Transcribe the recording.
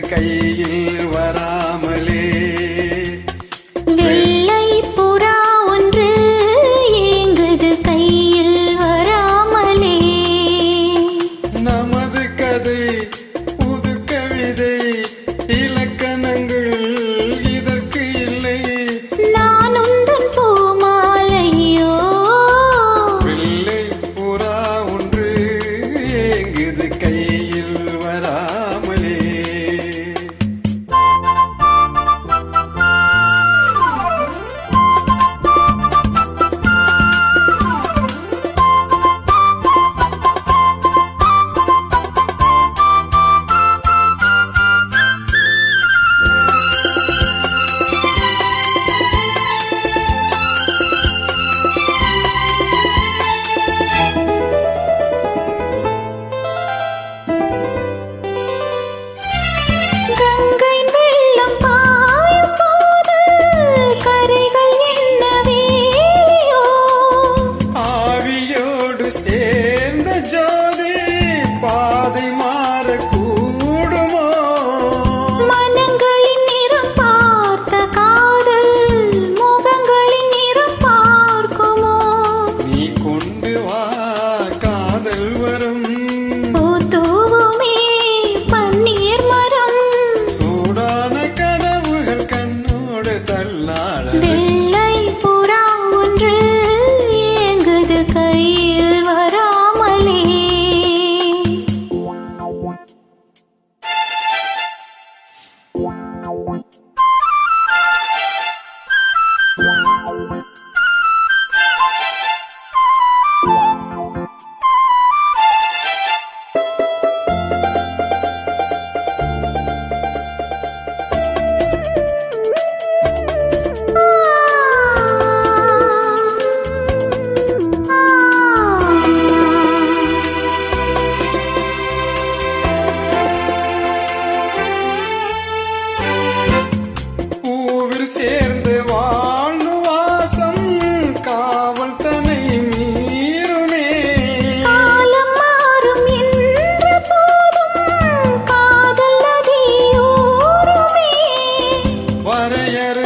கையில் வராமலே. Wow. சேர்ந்து வாழ் வாசம் காவல் தனை மீறுனே காலம் மாறும் என்ற போதும் காதல் நதியோருமே வரையறு